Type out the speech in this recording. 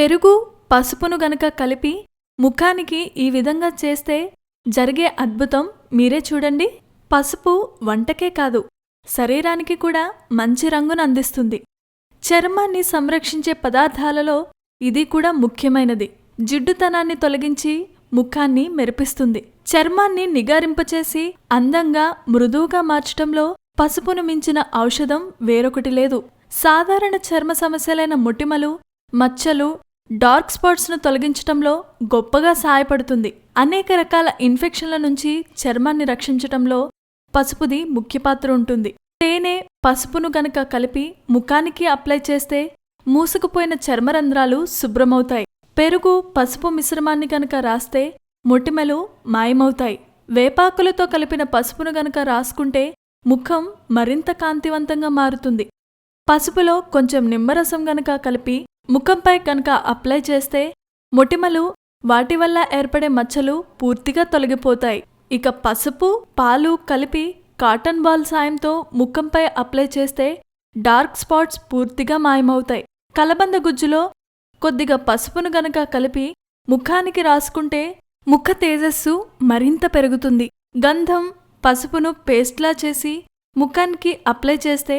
పెరుగు పసుపును గనక కలిపి ముఖానికి ఈ విధంగా చేస్తే జరిగే అద్భుతం మీరే చూడండి. పసుపు వంటకే కాదు శరీరానికి కూడా మంచి రంగును అందిస్తుంది. చర్మాన్ని సంరక్షించే పదార్థాలలో ఇది కూడా ముఖ్యమైనది. జిడ్డుతనాన్ని తొలగించి ముఖాన్ని మెరిపిస్తుంది. చర్మాన్ని నిగారింపచేసి అందంగా మృదువుగా మార్చటంలో పసుపును మించిన ఔషధం వేరొకటి లేదు. సాధారణ చర్మ సమస్యలైన మొటిమలు మచ్చలు డార్క్ స్పాట్స్ను తొలగించటంలో గొప్పగా సహాయపడుతుంది. అనేక రకాల ఇన్ఫెక్షన్ల నుంచి చర్మాన్ని రక్షించటంలో పసుపుది ముఖ్య పాత్ర ఉంటుంది. తేనె పసుపును గనక కలిపి ముఖానికి అప్లై చేస్తే మూసుకుపోయిన చర్మరంధ్రాలు శుభ్రమవుతాయి. పెరుగు పసుపు మిశ్రమాన్ని గనక రాస్తే మొటిమలు మాయమవుతాయి. వేపాకులతో కలిపిన పసుపును గనక రాసుకుంటే ముఖం మరింత కాంతివంతంగా మారుతుంది. పసుపులో కొంచెం నిమ్మరసం గనక కలిపి ముఖంపై కనుక అప్లై చేస్తే మొటిమలు వాటి వల్ల ఏర్పడే మచ్చలు పూర్తిగా తొలగిపోతాయి. ఇక పసుపు పాలు కలిపి కాటన్ బాల్ సాయంతో ముఖంపై అప్లై చేస్తే డార్క్ స్పాట్స్ పూర్తిగా మాయమవుతాయి. కలబంద గుజ్జులో కొద్దిగా పసుపును గనక కలిపి ముఖానికి రాసుకుంటే ముఖ తేజస్సు మరింత పెరుగుతుంది. గంధం పసుపును పేస్ట్లా చేసి ముఖానికి అప్లై చేస్తే